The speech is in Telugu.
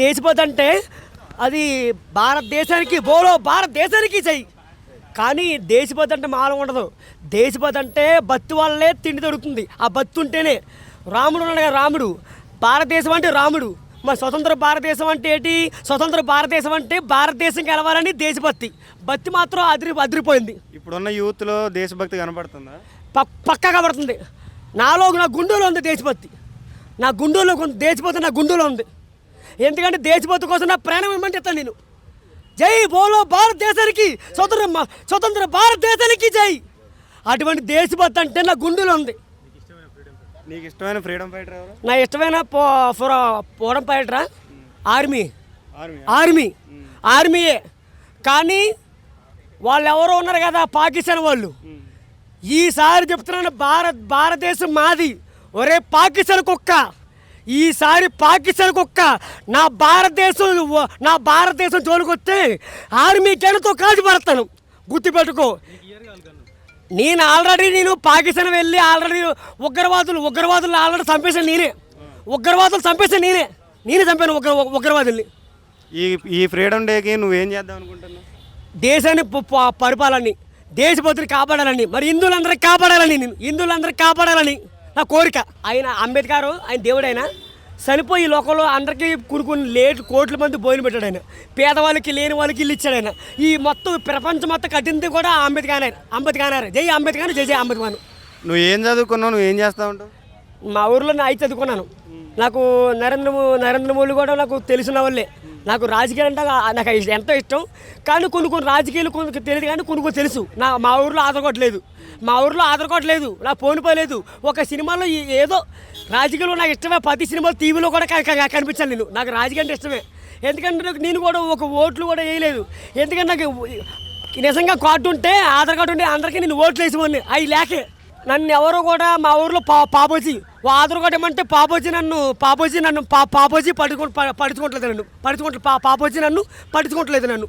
దేశపతి అంటే అది భారతదేశానికి బోలో భారతదేశానికి చెయ్యి. కానీ దేశపతి అంటే మాల ఉండదు. దేశపతి అంటే బత్తి వల్లే తిండి దొరుకుతుంది. ఆ బత్తి ఉంటేనే రాముడు ఉన్నాడు రాముడు. భారతదేశం అంటే రాముడు. మరి స్వతంత్ర భారతదేశం అంటే ఏంటి? స్వతంత్ర భారతదేశం అంటే భారతదేశం గెలవాలని దేశభక్తి. బత్తి మాత్రం అదిరి అదిరిపోయింది. ఇప్పుడున్న యూత్లో దేశభక్తి కనపడుతుందా? ప పక్కగా పడుతుంది నాలో నా గుండెలో ఉంది దేశభక్తి. నా గుండెలో దేశభక్తి నా గుండెలో ఉంది. ఎందుకంటే దేశభక్తి కోసం నా ప్రాణం ఇవ్వమంటే ఇస్తాను నేను. జై బోలో భారతదేశానికి స్వతంత్ర స్వతంత్ర భారతదేశానికి జై. అటువంటి దేశభక్తి అంటే నా గుండెలో ఉంది. నీకు ఇష్టమైన ఫ్రీడమ్ ఫైటర్ ఎవరు? నా ఇష్టమైన పో ఫో- పోవడం పైట్రా ఆర్మీ. Army army. ఆర్మీయే. కానీ వాళ్ళు ఎవరో ఉన్నారు కదా పాకిస్తాన్ వాళ్ళు. ఈసారి చెప్తున్నాను భారత్ భారతదేశం మాది. ఒరే పాకిస్తాన్ కుక్క. ఈసారి పాకిస్తాన్ కుక్క నా భారతదేశం నా భారతదేశం జోలికొస్తే ఆర్మీ గన్నుతో కాల్చి పడతాను. గుర్తుపెట్టుకో. నేను ఆల్రెడీ నేను పాకిస్తాన్ వెళ్ళి ఆల్రెడీ ఉగ్రవాదులు ఉగ్రవాదులు ఆల్రెడీ చంపేశాను నేనే. ఉగ్రవాదులు చంపేశాను నేనే. నేనే చంపాను ఉగ్ర ఉగ్రవాదుల్ని. ఈ ఈ ఫ్రీడమ్ డేకి నువ్వేం చేద్దాం అనుకుంటున్నావు? దేశాన్ని పరిపాలని దేశభక్తిని కాపాడాలని మరి హిందువులందరికీ కాపాడాలని నేను హిందువులందరికీ కాపాడాలని. నా కోరిక. ఆయన అంబేద్కర్ ఆయన దేవుడు ఆయన చనిపోయి లోకంలో అందరికీ కొన్ని కొన్ని లేట్ కోట్ల మంది భోజనం పెట్టాడు ఆయన. పేదవాళ్ళకి లేని వాళ్ళకి ఇల్లు ఇచ్చాడు ఆయన. ఈ మొత్తం ప్రపంచం మొత్తం కట్టింది కూడా అంబేద్కర్ ఆయన అంబేద్కర్ జై అంబేద్కర్ జై జై అంబేద్కర్ నువ్వు ఏం చదువుకున్నావు? నువ్వు ఏం చేస్తా ఉంటావు? మా ఊర్లో నేను ఐదు చదువుకున్నాను. నాకు నరేంద్ర నరేంద్ర మోడీ కూడా నాకు తెలిసిన వాళ్ళే. నాకు రాజకీయాలు అంటే నాకు ఎంతో ఇష్టం. కానీ కొన్ని కొన్ని రాజకీయాలు కొన్ని తెలియదు కానీ కొన్ని కొన్ని తెలుసు. నా మా ఊర్లో ఆధార్ లేదు. మా ఊర్లో ఆదరకోవట్లేదు నా ఫోన్ పోలేదు ఒక సినిమాలో ఏదో రాజకీయాలు నాకు ఇష్టమే. ప్రతి సినిమాలో టీవీలో కూడా కనిపించాను నేను. నాకు రాజకీయం అంటే ఇష్టమే. ఎందుకంటే నాకు నేను కూడా ఒక ఓట్లు కూడా వేయలేదు. ఎందుకంటే నాకు నిజంగా కార్డు ఉంటే ఆధార్ కార్డు ఉంటే అందరికీ నేను ఓట్లు వేసేవాడిని. అవి లేకే. నన్ను ఎవరు కూడా మా ఊర్లో పా పాపోజీ ఆధార్ కార్డు ఏమంటే పాపోజీ నన్ను పాపోజీ నన్ను పా పాపోజీ పడుకో పడుచుకోవట్లేదు నన్ను. పడుచుకోవట్లేదు పా పాపోజీ నన్ను పడుచుకోవట్లేదు నన్ను.